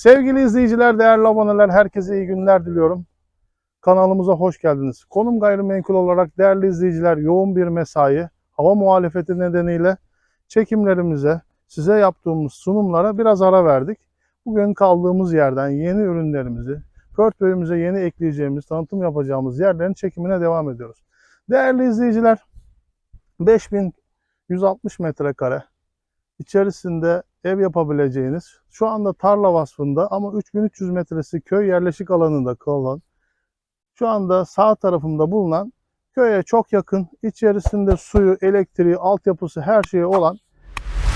Sevgili izleyiciler, değerli aboneler, herkese iyi günler diliyorum. Kanalımıza hoş geldiniz. Konum gayrimenkul olarak değerli izleyiciler yoğun bir mesai, hava muhalefeti nedeniyle çekimlerimize, size yaptığımız sunumlara biraz ara verdik. Bugün kaldığımız yerden yeni ürünlerimizi, portföyümüze yeni ekleyeceğimiz, tanıtım yapacağımız yerlerin çekimine devam ediyoruz. Değerli izleyiciler, 5160 metrekare içerisinde ev yapabileceğiniz, şu anda tarla vasfında ama 3300 metresi köy yerleşik alanında kalan, şu anda sağ tarafımda bulunan köye çok yakın, içerisinde suyu, elektriği, altyapısı her şeyi olan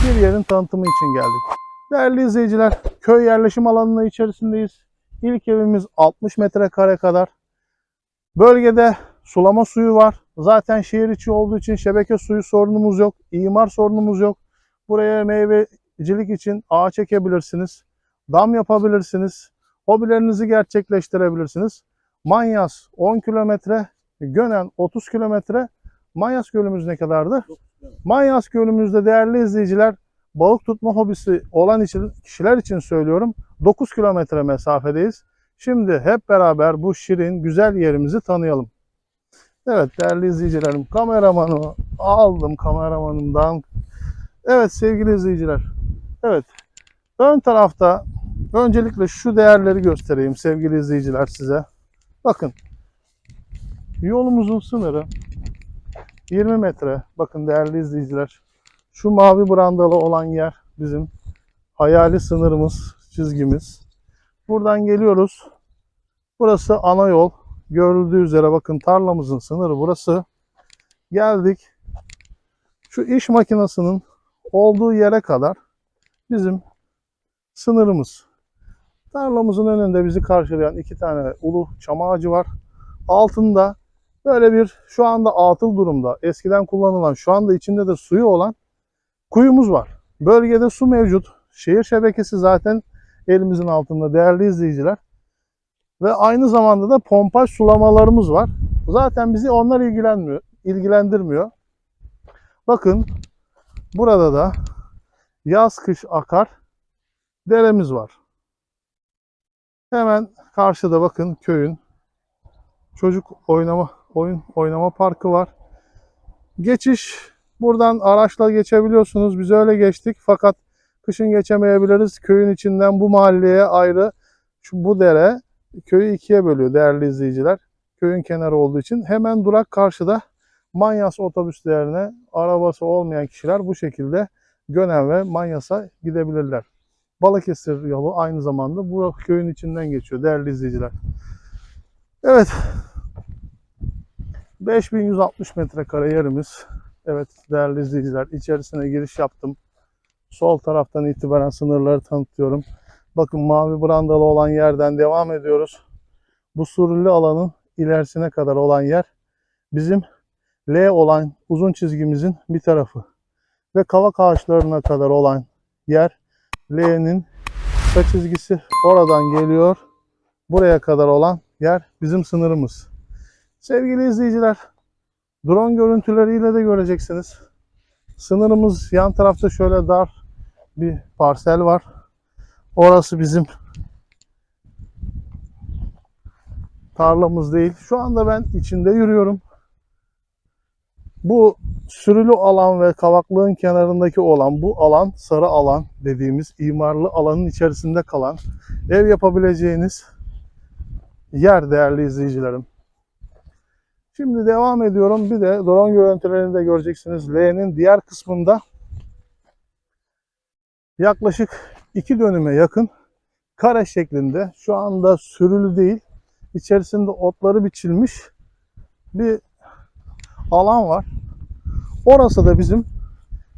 bir yerin tanıtımı için geldik. Değerli izleyiciler, köy yerleşim alanının içerisindeyiz. İlk evimiz 60 metrekare kadar. Bölgede sulama suyu var. Zaten şehir içi olduğu için şebeke suyu sorunumuz yok. İmar sorunumuz yok. Buraya meyvecilik için ağaç ekebilirsiniz. Dam yapabilirsiniz. Hobilerinizi gerçekleştirebilirsiniz. Manyas 10 kilometre, Gönen 30 kilometre. Manyas Gölümüz ne kadardı? Manyas Gölümüzde değerli izleyiciler balık tutma hobisi olan için, kişiler için söylüyorum 9 kilometre mesafedeyiz. Şimdi hep beraber bu şirin güzel yerimizi tanıyalım. Evet değerli izleyicilerim kameramanı aldım kameramanımdan Evet sevgili izleyiciler. Evet. Ön tarafta öncelikle şu değerleri göstereyim sevgili izleyiciler size. Bakın. Yolumuzun sınırı 20 metre. Bakın değerli izleyiciler. Şu mavi brandalı olan yer bizim hayali sınırımız, çizgimiz. Buradan geliyoruz. Burası ana yol. Görüldüğü üzere bakın tarlamızın sınırı burası. Geldik. Şu iş makinesinin olduğu yere kadar bizim sınırımız. Tarlamızın önünde bizi karşılayan iki tane ulu çam ağacı var. Altında böyle bir şu anda atıl durumda eskiden kullanılan şu anda içinde de suyu olan kuyumuz var. Bölgede su mevcut. Şehir şebekesi zaten elimizin altında değerli izleyiciler. Ve aynı zamanda da pompaj sulamalarımız var. Zaten bizi onlar ilgilenmiyor, ilgilendirmiyor. Bakın Burada da yaz kış akar deremiz var. Hemen karşıda bakın köyün çocuk oynama oyun oynama parkı var. Geçiş buradan araçla geçebiliyorsunuz. Biz öyle geçtik fakat kışın geçemeyebiliriz. Köyün içinden bu mahalleye ayrı şu bu dere köyü ikiye bölüyor değerli izleyiciler. Köyün kenarı olduğu için hemen durak karşıda Manyas otobüslerine arabası olmayan kişiler bu şekilde Gönen ve Manyas'a gidebilirler. Balıkesir yolu aynı zamanda bu köyün içinden geçiyor değerli izleyiciler. Evet. 5160 metrekare yerimiz. Evet değerli izleyiciler içerisine giriş yaptım. Sol taraftan itibaren sınırları tanıtıyorum. Bakın mavi brandalı olan yerden devam ediyoruz. Bu surulli alanın ilerisine kadar olan yer bizim L olan uzun çizgimizin bir tarafı ve kavak ağaçlarına kadar olan yer L'nin kısa çizgisi oradan geliyor. Buraya kadar olan yer bizim sınırımız. Sevgili izleyiciler, drone görüntüleriyle de göreceksiniz. Sınırımız yan tarafta şöyle dar bir parsel var. Orası bizim tarlamız değil. Şu anda ben içinde yürüyorum. Bu sürülü alan ve kavaklığın kenarındaki olan bu alan sarı alan dediğimiz imarlı alanın içerisinde kalan ev yapabileceğiniz yer değerli izleyicilerim. Şimdi devam ediyorum. Bir de drone görüntülerini de göreceksiniz. L'nin diğer kısmında yaklaşık iki dönüme yakın kare şeklinde şu anda sürülü değil içerisinde otları biçilmiş bir alan var. Orası da bizim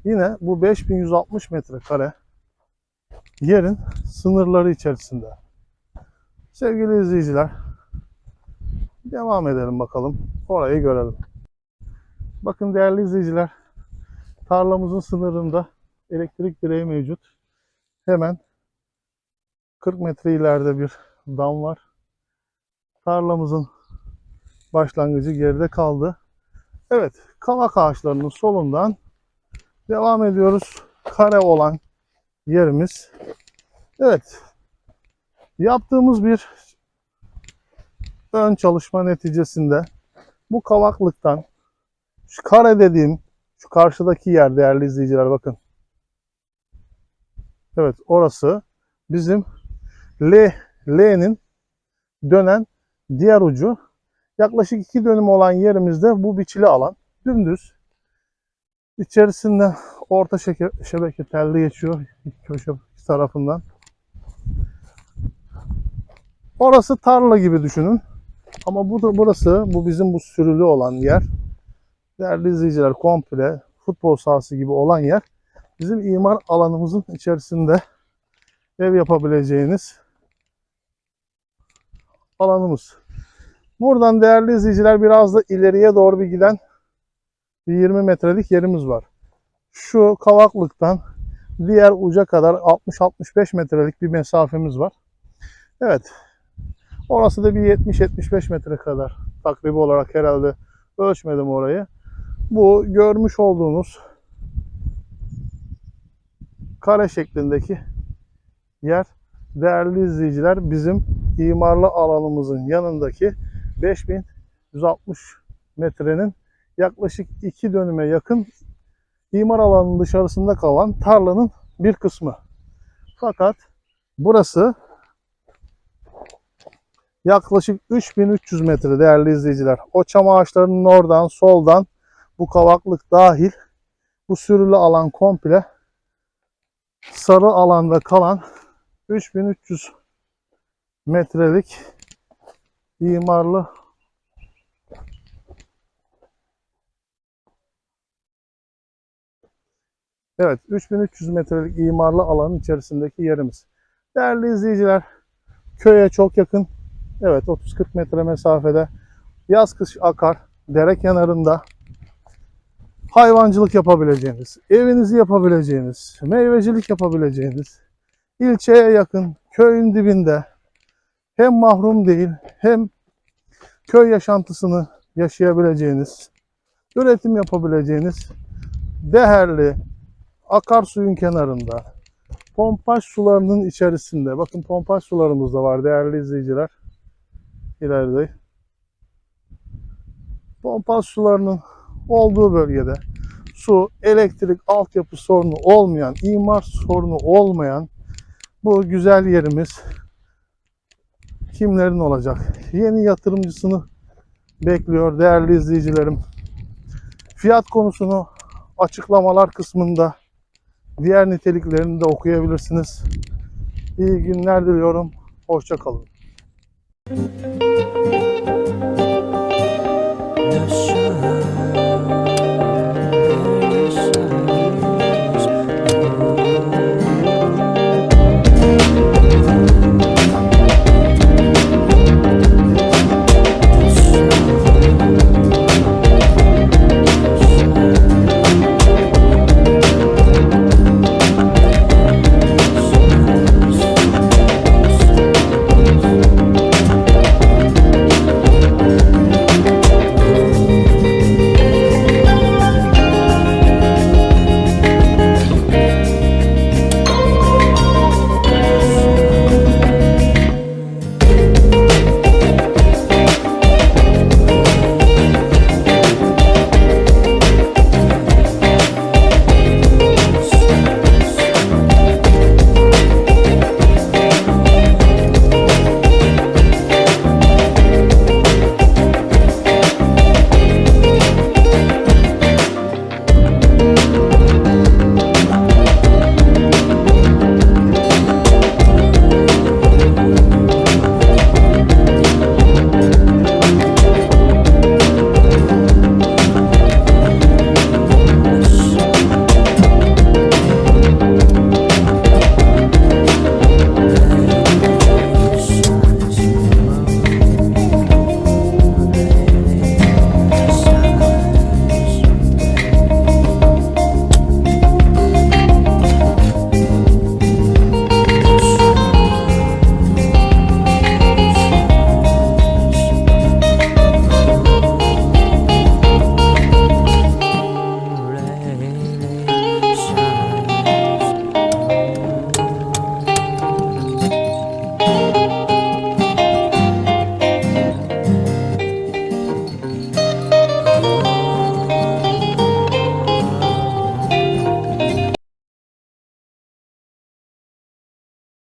yine bu 5160 metrekare yerin sınırları içerisinde. Sevgili izleyiciler, devam edelim bakalım. Orayı görelim. Bakın değerli izleyiciler, tarlamızın sınırında elektrik direği mevcut. Hemen 40 metre ileride bir dam var. Tarlamızın başlangıcı geride kaldı. Evet, kavak ağaçlarının solundan devam ediyoruz. Kare olan yerimiz. Evet, yaptığımız bir ön çalışma neticesinde bu kavaklıktan şu kare dediğim şu karşıdaki yer değerli izleyiciler bakın. Evet, orası bizim L L'nin dönen diğer ucu yaklaşık iki dönüm olan yerimizde bu biçili alan dümdüz. İçerisinde orta şeker, şebeke telli geçiyor köşe tarafından. Orası tarla gibi düşünün. Ama bu da burası, bu bizim bu sürülü olan yer. Değerli izleyiciler komple futbol sahası gibi olan yer. Bizim imar alanımızın içerisinde ev yapabileceğiniz alanımız. Buradan değerli izleyiciler biraz da ileriye doğru bir giden bir 20 metrelik yerimiz var. Şu kavaklıktan diğer uca kadar 60-65 metrelik bir mesafemiz var. Evet. Orası da bir 70-75 metre kadar takribi olarak herhalde ölçmedim orayı. Bu görmüş olduğunuz kare şeklindeki yer değerli izleyiciler bizim imarlı alanımızın yanındaki 5160 metrenin yaklaşık iki dönüme yakın imar alanının dışarısında kalan tarlanın bir kısmı. Fakat burası yaklaşık 3300 metre değerli izleyiciler. O çam ağaçlarının oradan soldan bu kavaklık dahil bu sürülü alan komple sarı alanda kalan 3300 metrelik imarlı Evet 3300 metrelik imarlı alanın içerisindeki yerimiz. Değerli izleyiciler köye çok yakın. Evet 30-40 metre mesafede yaz kış akar dere kenarında hayvancılık yapabileceğiniz, evinizi yapabileceğiniz, meyvecilik yapabileceğiniz, ilçeye yakın, köyün dibinde hem mahrum değil hem köy yaşantısını yaşayabileceğiniz, üretim yapabileceğiniz değerli akarsuyun kenarında, pompaj sularının içerisinde, bakın pompaj sularımız da var değerli izleyiciler, ileride. Pompaj sularının olduğu bölgede su, elektrik, altyapı sorunu olmayan, imar sorunu olmayan bu güzel yerimiz kimlerin olacak? Yeni yatırımcısını bekliyor değerli izleyicilerim. Fiyat konusunu açıklamalar kısmında diğer niteliklerini de okuyabilirsiniz. İyi günler diliyorum. Hoşçakalın. Yes.